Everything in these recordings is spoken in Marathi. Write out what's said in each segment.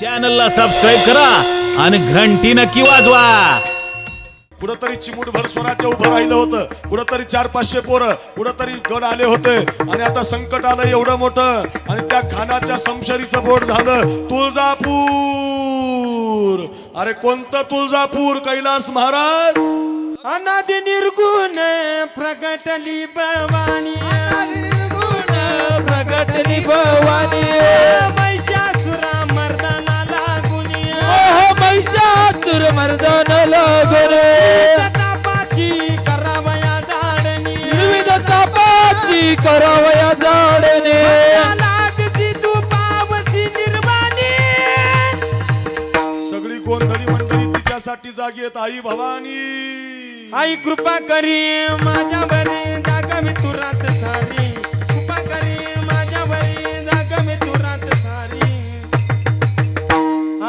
चॅनलला सबस्क्राईब करा आणि घंटी नक्की वाजवा. कुठंतरी चिमूटभर स्वराज्य उभं राहिलं होतं. कुठंतरी चार पाचशे पोरं कुठंतरी गड आले होते. आणि आता संकट आलं एवढं मोठं. आणि त्या खानाच्या समशरीचं बोट झालं तुळजापूर. अरे कोणतं तुळजापूर कैलास महाराज? अनादि निर्गुण प्रगटली भवानी. प्रगटली भवानी. तापाची करावया जाडणी. विविध तापाची करावया जाडणी. लागची तू पावची निर्वाणी. सगळी गोंधळी मंडळी तिच्यासाठी जागी आहेत आई भवानी. आई कृपा करी माझ्या बरी जागा मी तुरात सारी. कृपा करी माझ्या बरी जागा मी तुरात सारी.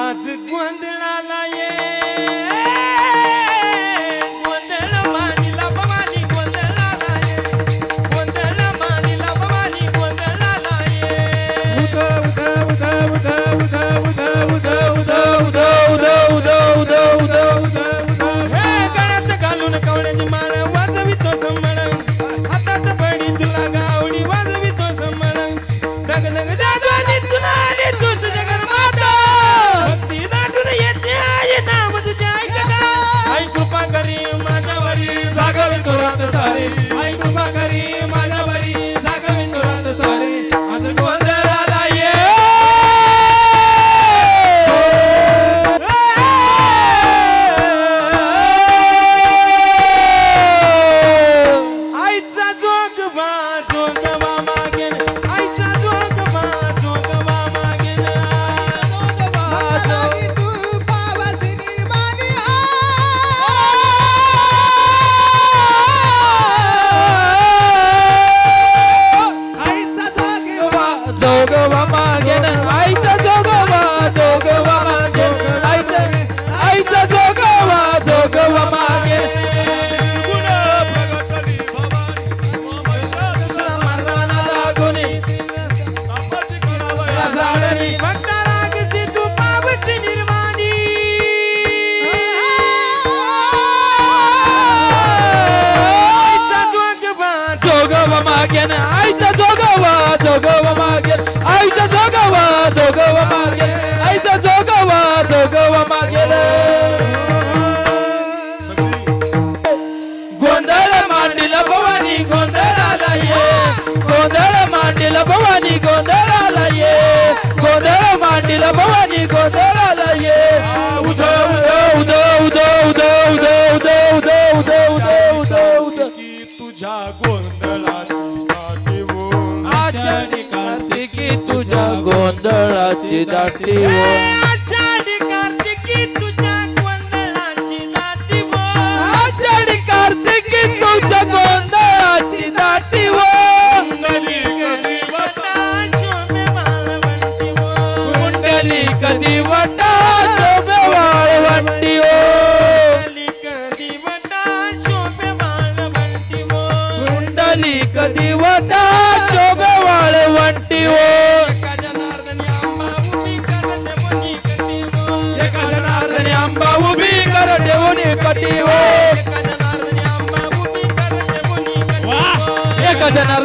आज गोंधळाला ભગવામાં જેને આઈશ जोगवा जोगवा मागेन आईचा जोगवा जोगवा मागेन गोंधळ मांडीला भवानी गोंधळाला ये गोंधळ मांडीला भवानी गोंधळाला ये गोंधळ मांडीला भवानी Jidati. Hey,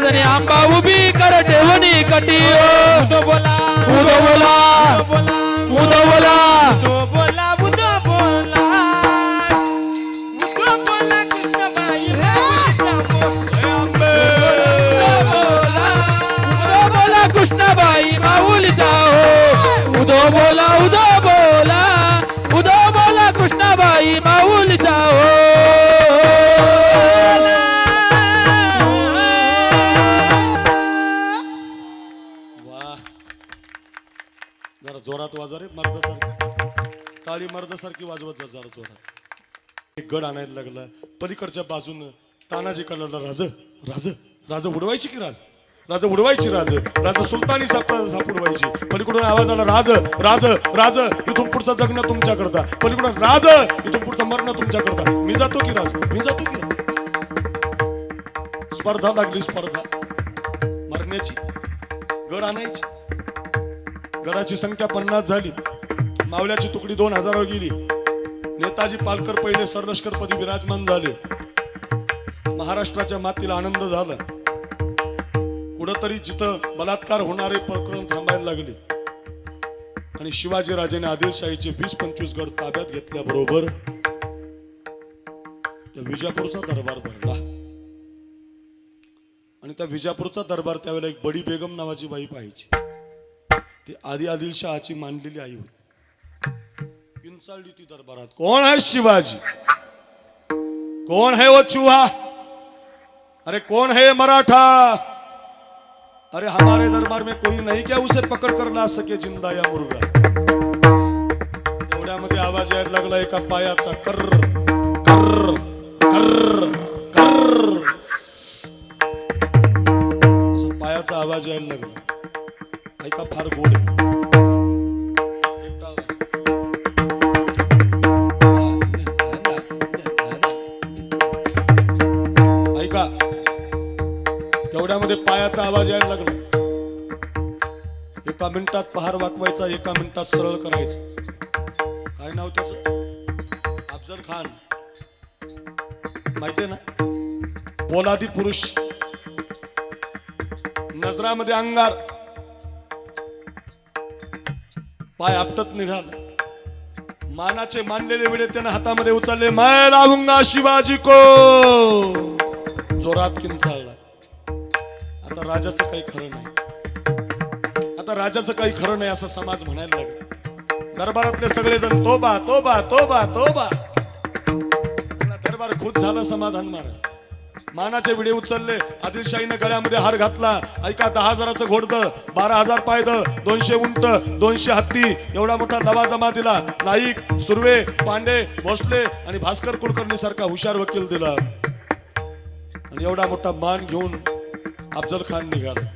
जनार्दनी आंबा उभी कर ठेवून कटी ओ बोला उदो बोला उदो बोला जोरात वाजा रे मर्दासारखी. टाळी मर्दासारखी वाजवत जा जरा जोरात. एक गड आणायला लागला. पलीकडच्या बाजून तानाजी कलरला राज राज राज उडवायची की राज? राज उडवायची राज. राज सुलतानी साप साप उडवायची. पलीकडून आवाज आला राज राज राज इथून पुढचं जगणं तुमच्याकरता. पलीकडून राज इथून पुढचं मरणं तुमच्याकरता. मी जातो की राज? मी जातो की राज? स्पर्धा लागली स्पर्धा. मरण्याची. गड आणायची. गडाची संख्या पन्नास झाली. मावल्याची तुकडी दोन हजारावर गेली. नेताजी पालकर पहिले सरलष्करपदी विराजमान झाले. महाराष्ट्राच्या मातीला आनंद झाला. कुठंतरी जिथं बलात्कार होणारे प्रकरण थांबायला लागले. आणि शिवाजीराजाने आदिलशाहीचे वीस पंचवीस गड ताब्यात घेतल्याबरोबर त्या विजापूरचा दरबार भरला. आणि त्या विजापूरचा दरबार त्यावेळेला एक बडी बेगम नावाची बाई पाहिजे ती आदी आदिलशहाची मांडलेली आई होती. किंचाळली ती दरबारात. कोण आहे शिवाजी? कोण है वो चूहा? अरे कौन है मराठा? अरे हमारे दरबार में कोई नहीं क्या? उसे पकड़ कर ला सके जिंदा या मुर्दा एवढ्यामध्ये आवाज यायला लागला एका पायाचा कर कर कर कर. पायाचा आवाज यायला लागला. ऐका फार गोड आहे. ऐका एवढ्यामध्ये पायाचा आवाज यायला लागला. एका मिनिटात पहार वाकवायचा एका मिनिटात सरळ करायचं. काय नाव त्याच? अफजल खान. माहितीये ना? पोलादी पुरुष. नजरामध्ये अंगार. पाय आपटत निघाला. मानाचे मानलेले विडे त्यानं हातामध्ये उचलले माय लावूंगा शिवाजी को जोरात किंचाळला. आता राजाचं काही खरं नाही. आता राजाचं काही खरं नाही असं समाज म्हणायला लागला. दरबारातले सगळेजण तोबा तोबा तोबा तोबा बा दरबार खुश झालं समाधान महाराज. मानाचे विडे उचलले. आदिलशाहीनं गळ्यामध्ये हार घातला. ऐका दहा हजाराचं घोडद बारा हजार पायद दोनशे उंट दोनशे हत्ती. एवढा मोठा दबा जमा दिला. नाईक सुर्वे पांडे भोसले आणि भास्कर कुलकर्णी सारखा हुशार वकील दिला. आणि एवढा मोठा मान घेऊन अफजल खान निघाला.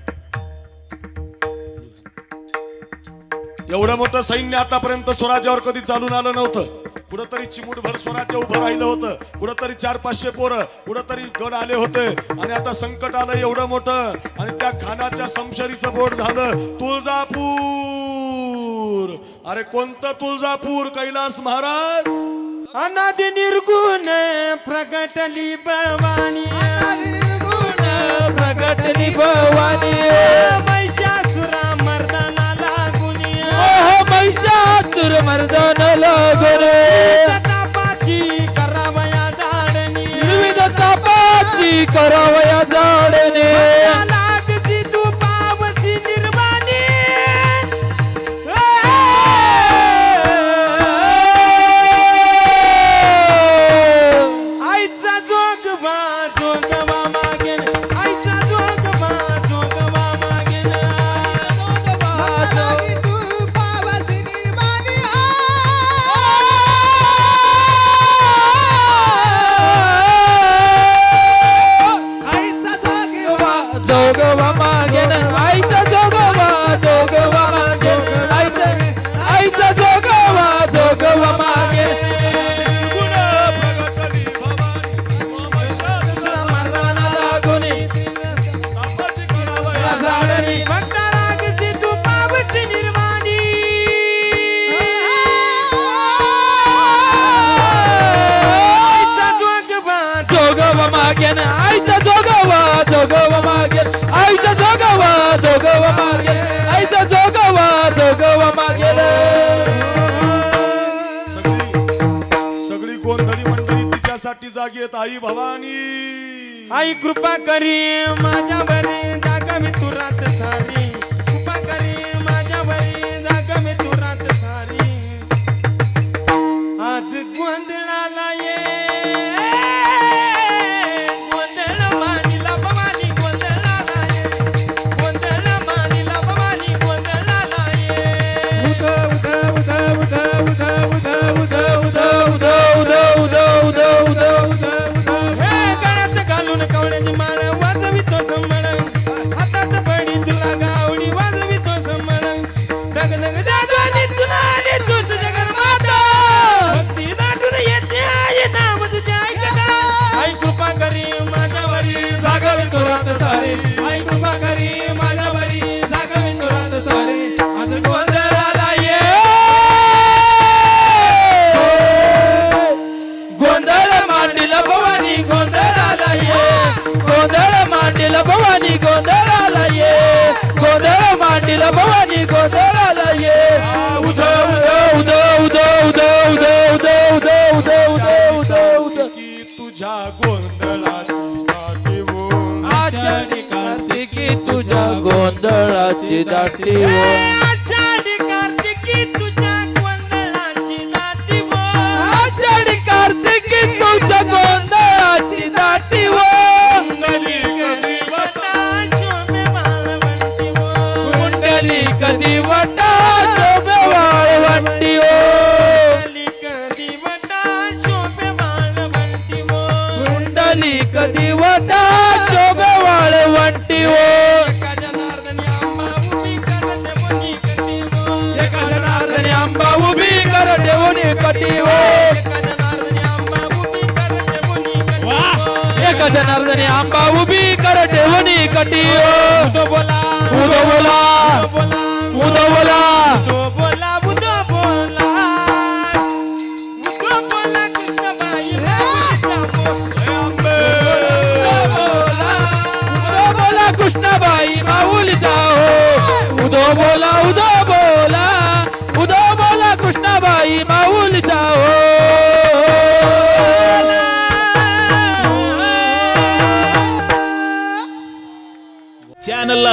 एवढं मोठं सैन्य आतापर्यंत स्वराज्यावर कधी चालून आलं नव्हतं. कुठंतरी चिमूटभर स्वराज्य उभं राहिलं होतं. कुठंतरी चार पाचशे पोरं कुठंतरी गड आले होते. आणि आता संकट आलं एवढं मोठं. आणि त्या खानाच्या समशरीचं बोट झालं तुळजापूर. अरे कोणतं तुळजापूर कैलास महाराज? अनादि निर्गुण प्रगटली भवानी प्रगटली भवानी करावं येत आई भवानी. आई कृपा करी माझ्या बरे जागा मी तुरात सारी गोंधळाची दाटी आषाढी कार्तिकी तुझ्या गोंधळाची दाटी कटी हो? एक जनार्दनी आंबा उभी कर होनी कटी हो. तो बोला तो बोला तो बोला तो बोला.